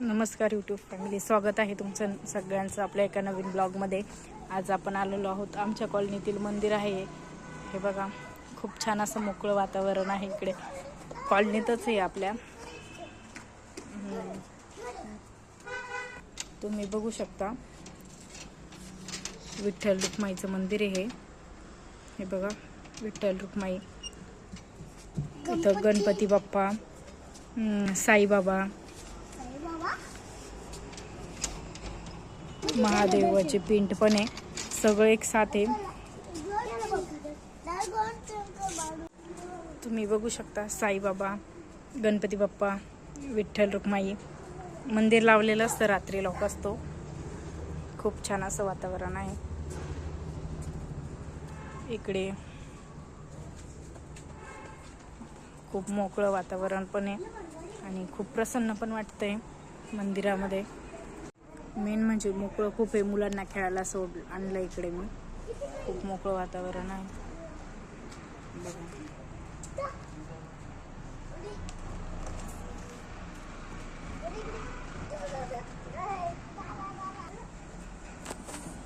नमस्कार YouTube family स्वागत आहे तुमचं सगळ्यांचं आपल्या एका नवीन ब्लॉगमध्ये आज आपण आलेलो आहोत आमच्या कॉलनीतील मंदिर आहे. हे बघा खूप छान असं मोकळं वातावरण आहे इकडे. कॉलनीतच आहे आपल्या. तुम्ही बघू शकता. विठ्ठल रुक्माईचं मंदिर आहे हे. हे बघा विठ्ठल रुक्माई. इथं गणपती बाप्पा साईबाबा. महादेवाचे पिंट पण आहे. सगळं एक साथ आहे. तुम्ही बघू शकता साईबाबा गणपती बाप्पा विठ्ठल रुक्माई. मंदिर लावलेलं असतं रात्री लोक असतो. खूप छान असं वातावरण आहे. इकडे खूप मोकळं वातावरण पण आहे आणि खूप प्रसन्न पण वाटतंय मंदिरामध्ये. मेन म्हणजे मोकळं खूप आहे मुलांना खेळायला सोड आणलं इकडे मी. खूप मोकळं वातावरण आहे. बघा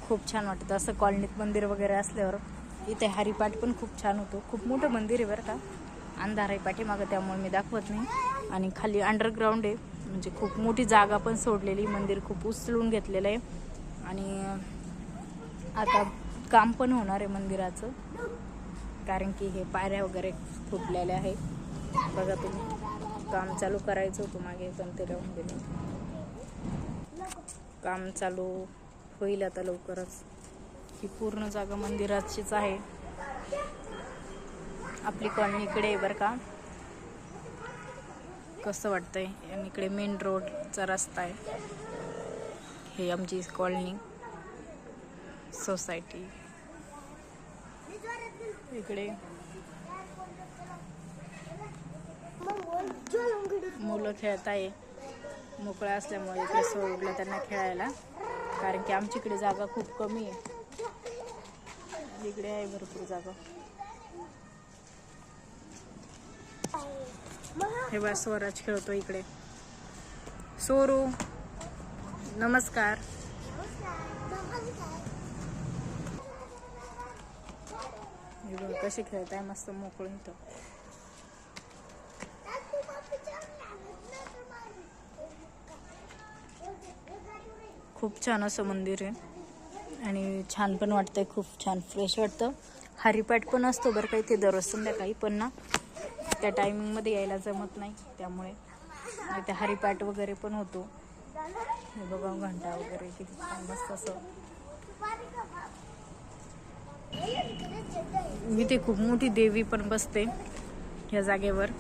खूप छान वाटतं. असं कॉलनीत मंदिर वगैरे असल्यावर इथे हरिपाठ पण खूप छान होतो. खूप मोठं मंदिर आहे बरं का. अंधार आहे पाठीमागं त्यामुळे मी दाखवत नाही. आणि खाली अंडरग्राऊंड आहे. म्हणजे खूप मोठी जागा पण सोडलेली मंदिर खूप उचलून घेतलेलं आहे. आणि आता काम पण होणार आहे मंदिराचं कारण की हे पायऱ्या वगैरे फुटलेल्या आहे. बघा तुम्ही काम चालू करायचं होतं मागे पण ते राहून गेले. काम चालू होईल आता लवकरच. ही पूर्ण जागा मंदिराचीच आहे. आपली कॉलनी इकडे आहे बरं का. कसं वाटतंय? आणि इकडे मेन रोडचा रस्ता आहे. हे आमची कॉलनी सोसायटी इकडे मुलं खेळत आहे. मोकळा असल्यामुळे इकडे सोडलं त्यांना खेळायला. कारण की आमच्या इकडे जागा खूप कमी आहे. इकडे आहे भरपूर जागा. हे बघा स्वराज खेळतो इकडे. सोरू नमस्कार. हे बघ कसे खेळत आहे मस्त मोकळून इथं. खूप छान असं मंदिर आहे. आणि छान पण वाटतंय खूप छान. फ्रेश वाटतं. हरिपाठ पण असतो बरं काही ते दररोज संध्याकाळी पण ना त्या टायमिंगमध्ये यायला जमत नाही त्यामुळे. इथे हरिपाठ वगैरे पण होतो. हे बघा घंटा वगैरे किती छान मस्त असं. इथे खूप मोठी देवी पण बसते ह्या जागेवर.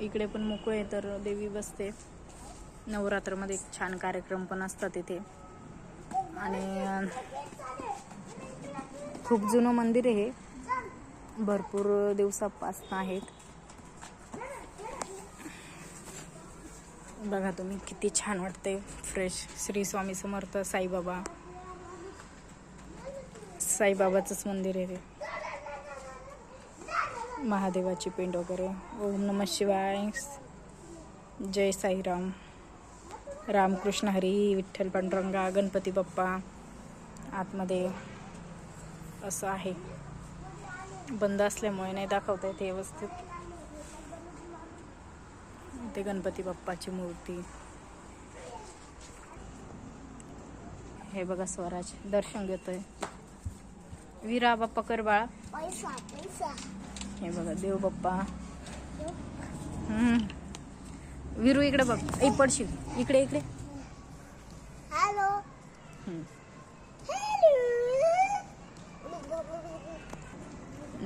इकडे पण मोकळे तर देवी बसते. नवरात्रमध्ये छान कार्यक्रम पण असतात इथे. आणि खूप जुनं मंदिर आहे भरपूर दिवसापासून आहेत. बघा तुम्ही किती छान वाटते फ्रेश श्री स्वामी समर्थ साईबाबा. साईबाबाचंच मंदिर आहे ते. महादेवाची पिंड वगैरे. ओम नम शिवाय. जय साईराम. रामकृष्ण हरी विठ्ठल पांडुरंगा गणपती बाप्पा. आतमध्ये असं आहे. बंद असल्यामुळे नाही दाखवता येते व्यवस्थित. ते गणपती बाप्पाची मूर्ती. हे बघा स्वराज दर्शन घेतोय. वीरा बाप्पा कर बाळा हे बघा देव बाप्पा. हम्म. विरू इकडे बघ पडशील. इकडे इकडे.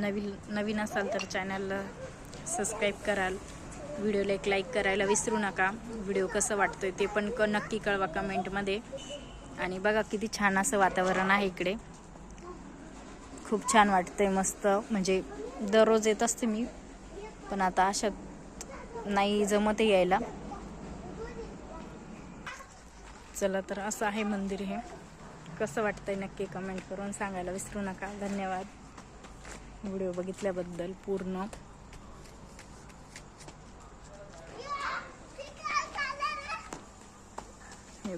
नवीन नवीन असाल तर चॅनलला सबस्क्राईब कराल. व्हिडिओला एक लाईक करायला विसरू नका. व्हिडिओ कसं वाटतोय ते पण क नक्की कळवा कमेंटमध्ये आणि बघा किती छान असं वातावरण आहे इकडे. खूप छान वाटतंय मस्त. म्हणजे दररोज येत असते मी पण आता अशा नाही जमत यायला. चला तर असं आहे मंदिर हे. कसं वाटतंय नक्की कमेंट करून सांगायला विसरू नका. धन्यवाद. व्हिडिओ बघितल्याबद्दल पूर्ण.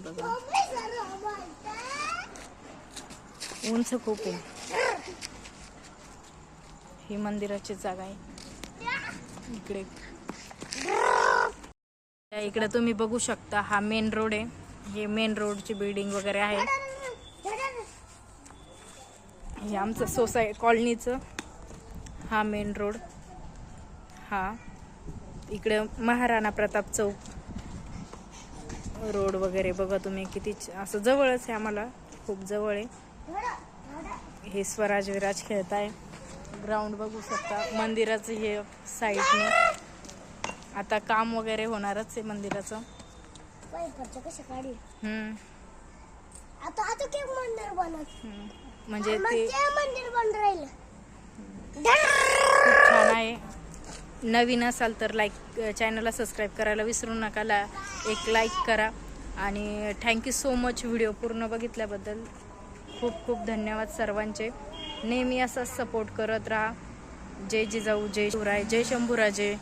बघा. उंच खूप आहे. ही मंदिराची जागा आहे. इकडे. इकडे तुम्ही बघू शकता हा मेन रोड आहे. हे मेन रोडची बिल्डिंग वगैरे आहे. हे आमचं सोसाय कॉलनीचं हा मेन रोड हा. इकडे महाराणा प्रताप चौक रोड वगैरे बघा तुम्ही किती असं जवळच आहे आम्हाला. खूप जवळ आहे. हे स्वराज विराज खेळत आहे ग्राउंड बघू शकता. मंदिराचं हे साईडने आता काम वगैरे होणारच आहे मंदिराचं. आता आता मंदिर बनत. म्हणजे ते मंदिर बन राहिलं. आहे. नवीन असाल तर लाईक चॅनलला सबस्क्राईब करायला विसरू नका. ला एक लाईक करा. आणि थँक्यू सो मच व्हिडिओ पूर्ण बघितल्याबद्दल. खूप खूप धन्यवाद सर्वांचे. नेहमी असाच सपोर्ट करत राहा. जय जिजाऊ जय शिवराय जय शंभूराजे.